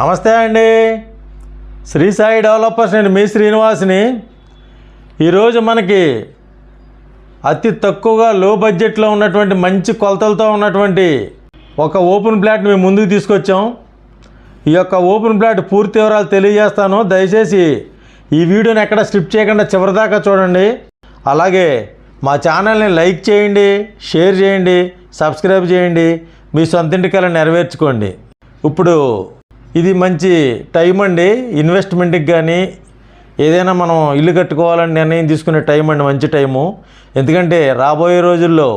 నమస్తే అండి. శ్రీ సాయి డెవలపర్స్ నేను మీ శ్రీనివాస్ని. ఈరోజు మనకి అతి తక్కువగా లో బడ్జెట్లో ఉన్నటువంటి మంచి కొలతలతో ఉన్నటువంటి ఒక ఓపెన్ ప్లాట్ మేము ముందుకు తీసుకొచ్చాం. ఈ యొక్క ఓపెన్ ప్లాట్ పూర్తి వివరాలు తెలియజేస్తాను. దయచేసి ఈ వీడియోని ఎక్కడ స్కిప్ చేయకుండా చివరిదాకా చూడండి. అలాగే మా ఛానల్ని లైక్ చేయండి షేర్ చేయండి సబ్స్క్రైబ్ చేయండి. మీ సొంతింటికల నెరవేర్చుకోండి. ఇప్పుడు ఇది మంచి టైం అండి. ఇన్వెస్ట్మెంట్కి కానీ ఏదైనా మనం ఇల్లు కట్టుకోవాలని నిర్ణయం తీసుకునే టైం అండి మంచి టైము. ఎందుకంటే రాబోయే రోజుల్లో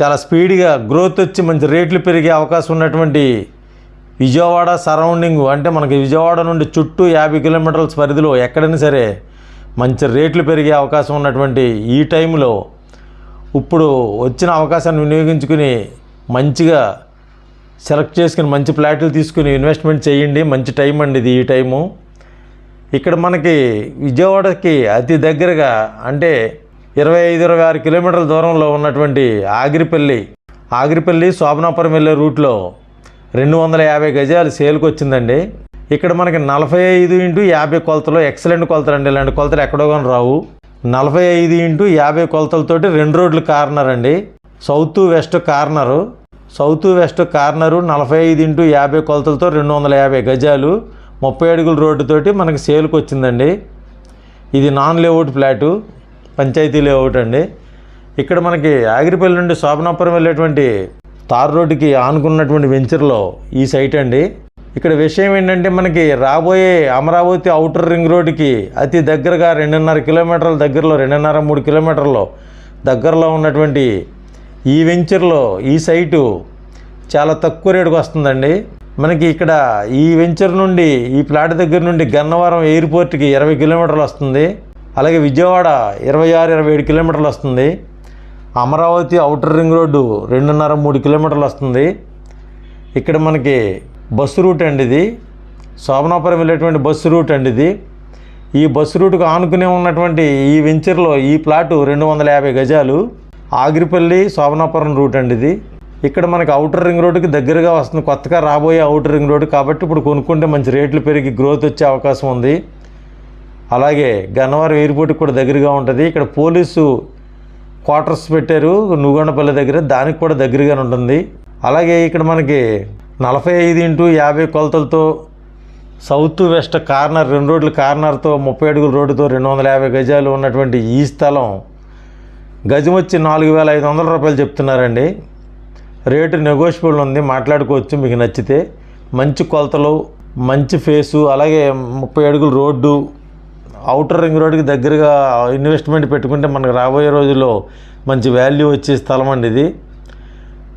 చాలా స్పీడ్గా గ్రోత్ వచ్చి మంచి రేట్లు పెరిగే అవకాశం ఉన్నటువంటి విజయవాడ సరౌండింగ్ అంటే మనకి విజయవాడ నుండి చుట్టూ యాభై కిలోమీటర్ల పరిధిలో ఎక్కడైనా సరే మంచి రేట్లు పెరిగే అవకాశం ఉన్నటువంటి ఈ టైంలో ఇప్పుడు వచ్చిన అవకాశాన్ని వినియోగించుకుని మంచిగా సెలెక్ట్ చేసుకుని మంచి ఫ్లాట్లు తీసుకుని ఇన్వెస్ట్మెంట్ చేయండి. మంచి టైం అండి ఇది ఈ టైము. ఇక్కడ మనకి విజయవాడకి అతి దగ్గరగా అంటే ఇరవై ఐదు ఇరవై ఆరు కిలోమీటర్ల దూరంలో ఉన్నటువంటి ఆగిరిపల్లి ఆగిరిపల్లి శోభనాపురం వెళ్ళే రూట్లో రెండు వందల యాభై గజాలు సేల్కి వచ్చిందండి. ఇక్కడ మనకి నలభై ఐదు ఇంటూ యాభై కొలతలు ఎక్సలెంట్ కొలతలు అండి. ఇలాంటి కొలతలు ఎక్కడో కానీ రావు. నలభై ఐదు ఇంటూ యాభై కొలతలతోటి రెండు రోడ్లు కార్నర్ అండి. South west corner. South west corner నలభై ఐదు ఇంటూ యాభై కొలతలతో రెండు వందల యాభై గజాలు ముప్పై అడుగుల రోడ్డుతోటి మనకి సేల్కి వచ్చిందండి. ఇది non layout flat panchayati layout అండి. ఇక్కడ మనకి ఆగిరిపల్లి నుండి శోభనాపురం వెళ్ళేటువంటి తార్ రోడ్డుకి ఆనుకున్నటువంటి వెంచర్లో ఈ సైట్ అండి. ఇక్కడ విషయం ఏంటంటే మనకి రాబోయే అమరావతి అవుటర్ రింగ్ రోడ్డుకి అతి దగ్గరగా రెండున్నర కిలోమీటర్ల దగ్గరలో రెండున్నర మూడు కిలోమీటర్లో దగ్గరలో ఉన్నటువంటి ఈ వెంచర్లో ఈ సైటు చాలా తక్కువ రేటుకు వస్తుందండి. మనకి ఇక్కడ ఈ వెంచర్ నుండి ఈ ప్లాట్ దగ్గర నుండి గన్నవరం ఎయిర్పోర్ట్కి ఇరవై కిలోమీటర్లు వస్తుంది. అలాగే విజయవాడ ఇరవై ఆరు ఇరవై ఏడు కిలోమీటర్లు వస్తుంది. అమరావతి అవుటర్ రింగ్ రోడ్డు రెండున్నర మూడు కిలోమీటర్లు వస్తుంది. ఇక్కడ మనకి బస్సు రూట్ అండి ఇది. శోభనాపురం వెళ్ళేటువంటి బస్సు రూట్ అండి ఇది. ఈ బస్సు రూట్కు ఆనుకునే ఉన్నటువంటి ఈ వెంచర్లో ఈ ప్లాటు రెండు వందల యాభై గజాలు. ఆగిరిపల్లి శోభనాపురం రూట్ అండి ఇది. ఇక్కడ మనకి అవుటర్ రింగ్ రోడ్డుకి దగ్గరగా వస్తుంది. కొత్తగా రాబోయే అవుటర్ రింగ్ రోడ్డు కాబట్టి ఇప్పుడు కొనుక్కుంటే మంచి రేట్లు పెరిగి గ్రోత్ వచ్చే అవకాశం ఉంది. అలాగే గన్నవరం ఎయిర్పోర్ట్కి కూడా దగ్గరగా ఉంటుంది. ఇక్కడ పోలీసు క్వార్టర్స్ పెట్టారు. నుగొండపల్లి దగ్గర. దానికి కూడా దగ్గరగానే ఉంటుంది. అలాగే ఇక్కడ మనకి నలభై ఐదు ఇంటూ యాభై కొలతలతో సౌత్ వెస్ట్ కార్నర్ రెండు రోడ్ల కార్నర్తో ముప్పై అడుగుల రోడ్డుతో రెండు వందల యాభై గజాలు ఉన్నటువంటి ఈ స్థలం గజం వచ్చి నాలుగు వేల ఐదు వందల రూపాయలు చెప్తున్నారండి. రేటు నెగోషియబుల్ ఉంది మాట్లాడుకోవచ్చు మీకు నచ్చితే. మంచి కొలతలు మంచి ఫేసు అలాగే ముప్పై అడుగులు రోడ్డు అవుటర్ రింగ్ రోడ్డుకి దగ్గరగా ఇన్వెస్ట్మెంట్ పెట్టుకుంటే మనకు రాబోయే రోజుల్లో మంచి వాల్యూ వచ్చే స్థలం అండి ఇది.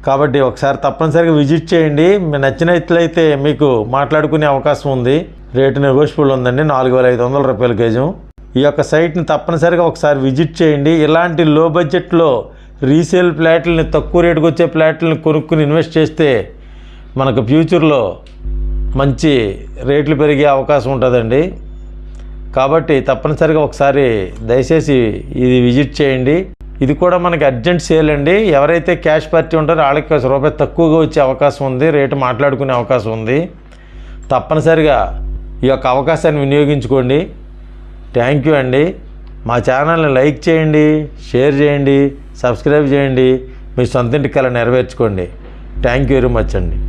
కాబట్టి ఒకసారి తప్పనిసరిగా విజిట్ చేయండి. మీ నచ్చినట్లయితే మీకు మాట్లాడుకునే అవకాశం ఉంది. రేటు నెగోషియబుల్ ఉందండి నాలుగు వేల ఐదు వందల రూపాయల గజం. ఈ యొక్క సైట్ని తప్పనిసరిగా ఒకసారి విజిట్ చేయండి. ఇలాంటి లో బడ్జెట్లో రీసేల్ ఫ్లాట్లని తక్కువ రేటుకు వచ్చే ఫ్లాట్లని కొనుక్కుని ఇన్వెస్ట్ చేస్తే మనకు ఫ్యూచర్లో మంచి రేట్లు పెరిగే అవకాశం ఉంటుందండి. కాబట్టి తప్పనిసరిగా ఒకసారి దయచేసి ఇది విజిట్ చేయండి. ఇది కూడా మనకి అర్జెంట్ సేల్ అండి. ఎవరైతే క్యాష్ పార్టీ ఉంటారో వాళ్ళకి రూపాయి తక్కువగా వచ్చే అవకాశం ఉంది. రేటు మాట్లాడుకునే అవకాశం ఉంది. తప్పనిసరిగా ఈ యొక్క అవకాశాన్ని వినియోగించుకోండి. థ్యాంక్ యూ అండి. మా ఛానల్ని లైక్ చేయండి షేర్ చేయండి సబ్స్క్రైబ్ చేయండి. మీ సొంతింటి కళ నెరవేర్చుకోండి. థ్యాంక్ యూ వెరీ మచ్ అండి.